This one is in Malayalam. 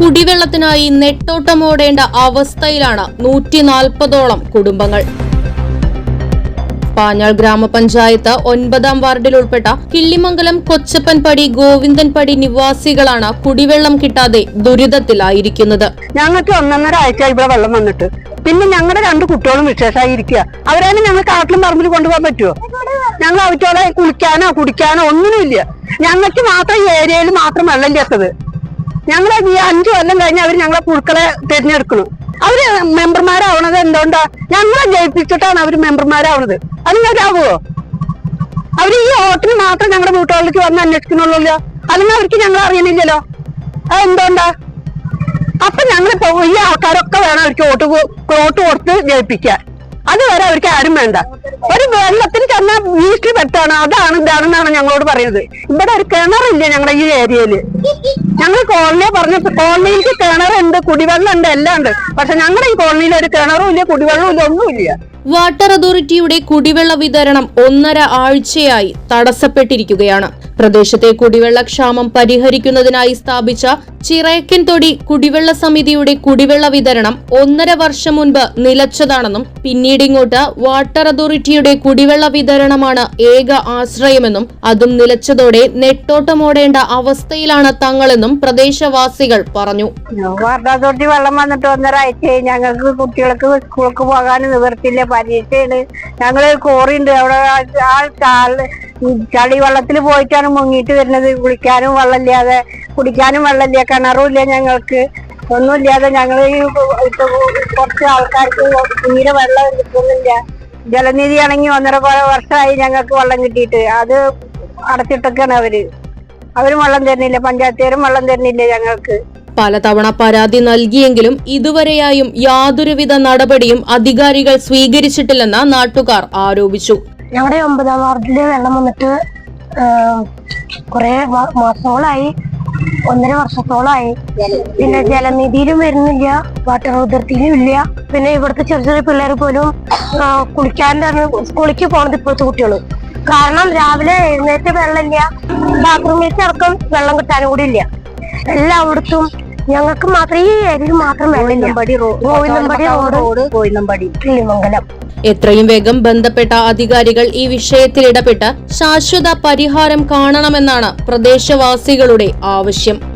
കുടിവെള്ളത്തിനായി നെട്ടോട്ടമോടേണ്ട അവസ്ഥയിലാണ് നൂറ്റി നാൽപ്പതോളം കുടുംബങ്ങൾ. പാഞ്ഞാൾ ഗ്രാമപഞ്ചായത്ത് ഒൻപതാം വാർഡിൽ ഉൾപ്പെട്ട കിള്ളിമംഗലം കൊച്ചപ്പൻപടി ഗോവിന്ദൻപടി നിവാസികളാണ് കുടിവെള്ളം കിട്ടാതെ ദുരിതത്തിലായിരിക്കുന്നത്. ഞങ്ങൾക്ക് ഒന്നൊന്നര ആഴ്ച ഇവിടെ വെള്ളം വന്നിട്ട്. പിന്നെ ഞങ്ങളുടെ രണ്ട് കുട്ടികളും വിശേഷമായി ഇരിക്കുക. അവരാണ് ഞങ്ങൾ കാട്ടിലും പറമ്പിൽ കൊണ്ടുപോകാൻ പറ്റുമോ ഞങ്ങൾ അവറ്റോടെ കുളിക്കാനോ കുടിക്കാനോ ഒന്നിനുമില്ല ഞങ്ങൾക്ക് മാത്രം ഏരിയയിൽ മാത്രം വെള്ളമില്ലാത്തത് ഞങ്ങളെ ഈ അഞ്ചു കൊല്ലം കഴിഞ്ഞ് അവർ ഞങ്ങളെ പുഴുക്കളെ തിരഞ്ഞെടുക്കണം അവർ മെമ്പർമാരാവണത് എന്തുകൊണ്ടാ? ഞങ്ങളെ ജയിപ്പിച്ചിട്ടാണ് അവർ മെമ്പർമാരാവണത്. അത് നിങ്ങൾക്കാവുമോ അവർ ഈ വോട്ടിന് മാത്രം ഞങ്ങളുടെ വീട്ടുകളിലേക്ക് വന്ന് അന്വേഷിക്കണുള്ളൂ അല്ലെങ്കിൽ അവർക്ക് ഞങ്ങൾ അറിയണില്ലല്ലോ അത് എന്തുകൊണ്ടാ? അപ്പൊ ഞങ്ങൾ ഈ ആൾക്കാരൊക്കെ വേണം അവർക്ക് വോട്ട് വോട്ട് കൊടുത്ത് ജയിപ്പിക്കാൻ. അതുവരെ അവർക്ക് ആരും വേണ്ട. ഒരു വെള്ളത്തിന് തന്നെ വീട്ടിൽ പെട്ടാണ് അതാണ് ഇതാണെന്നാണ് ഞങ്ങളോട് പറയുന്നത്. ഇവിടെ ഒരു കിണറില്ല ഞങ്ങളുടെ ഈ ഏരിയയിൽ ഞങ്ങൾ കോളനിയെ പറഞ്ഞ കോളനിയിലേക്ക് കിണറുണ്ട് കുടിവെള്ളം ഉണ്ട് എല്ലാം ഉണ്ട് പക്ഷെ ഞങ്ങളുടെ ഈ കോളനിയിൽ ഒരു കിണറും ഇല്ല കുടിവെള്ളവും ഇല്ല ഒന്നുമില്ല. വാട്ടർ അതോറിറ്റിയുടെ കുടിവെള്ള വിതരണം ഒന്നര ആഴ്ചയായി തടസ്സപ്പെട്ടിരിക്കുകയാണ്. പ്രദേശത്തെ കുടിവെള്ളക്ഷാമം പരിഹരിക്കുന്നതിനായി സ്ഥാപിച്ച ചിറയക്കൻ തൊടി കുടിവെള്ള സമിതിയുടെ കുടിവെള്ള വിതരണം ഒന്നര വർഷം മുൻപ് നിലച്ചതാണെന്നും പിന്നീട് ഇങ്ങോട്ട് വാട്ടർ അതോറിറ്റിയുടെ കുടിവെള്ള വിതരണമാണ് ഏക ആശ്രയമെന്നും അതും നിലച്ചതോടെ നെട്ടോട്ടമോടേണ്ട അവസ്ഥയിലാണ് തങ്ങളെന്നും പ്രദേശവാസികൾ പറഞ്ഞു. വാട്ടർ അതോറിറ്റി വെള്ളം വന്നിട്ട് ഒന്നരാഴ്ചയായി ഞങ്ങൾക്ക് കുട്ടികൾക്ക് സ്കൂൾക്ക് പോകാൻ നിവർത്തില്ല പരീക്ഷയാണ്. ഞങ്ങൾ കോറിയുണ്ട് അവിടെ ആ- ചളി വെള്ളത്തിൽ പോയിട്ടാണ് മുങ്ങിയിട്ട് വരുന്നത്. കുളിക്കാനും വെള്ളമില്ലാതെ കുടിക്കാനും വെള്ളമില്ല. കിണറും ഇല്ല ഞങ്ങൾക്ക്. ഒന്നുമില്ലാതെ ഞങ്ങൾ ഇപ്പൊ കുറച്ച് ആൾക്കാർക്ക് തീരെ വെള്ളം കിട്ടുന്നില്ല. ജലനിധി ആണെങ്കിൽ ഒന്നര കൊ- വർഷമായി ഞങ്ങൾക്ക് വെള്ളം കിട്ടിയിട്ട്. അത് അടച്ചിട്ടൊക്കെയാണ് അവർ. അവരും വെള്ളം തരുന്നില്ല. പഞ്ചായത്തുകാരും വെള്ളം തരുന്നില്ല ഞങ്ങൾക്ക്. പലതവണ പരാതി നൽകിയെങ്കിലും ഇതുവരെയായും യാതൊരുവിധ നടപടിയും അധികാരികൾ സ്വീകരിച്ചിട്ടില്ലെന്ന് നാട്ടുകാർ ആരോപിച്ചു. ഞങ്ങളുടെ ഒമ്പതാം വാർഡിൽ വെള്ളം വന്നിട്ട് കുറെ മാസങ്ങളായി ഒന്നര വർഷത്തോളമായി പിന്നെ ജലനിധിയിലും വരുന്നില്ല വാട്ടർ അതോറിറ്റിയിലും ഇല്ല. പിന്നെ ഇവിടുത്തെ ചെറിയ ചെറിയ പിള്ളേർ പോലും കുളിക്കാൻ കുളിക്കാനാണ് സ്കൂളിലേക്ക് പോണത് ഇപ്പോഴത്തെ കുട്ടികൾ കാരണം രാവിലെ എഴുന്നേറ്റ് വെള്ളമില്ല ബാത്റൂമിലേക്ക് അടക്കം വെള്ളം കിട്ടാനും കൂടി ഇല്ല. എല്ലായിടത്തും ഞങ്ങൾക്ക് മാത്രം ഈ ഏരിയയിൽ മാത്രം വെള്ളമില്ല. ഗോവിന്ദമ്പടി റോഡ് കോയിലമ്പടി. കിളിമംഗലം എത്രയും വേഗം ബന്ധപ്പെട്ട അധികാരികൾ ഈ വിഷയത്തിൽ ഇടപെട്ട് ശാശ്വത പരിഹാരം കാണണമെന്നാണ് പ്രദേശവാസികളുടെ ആവശ്യം.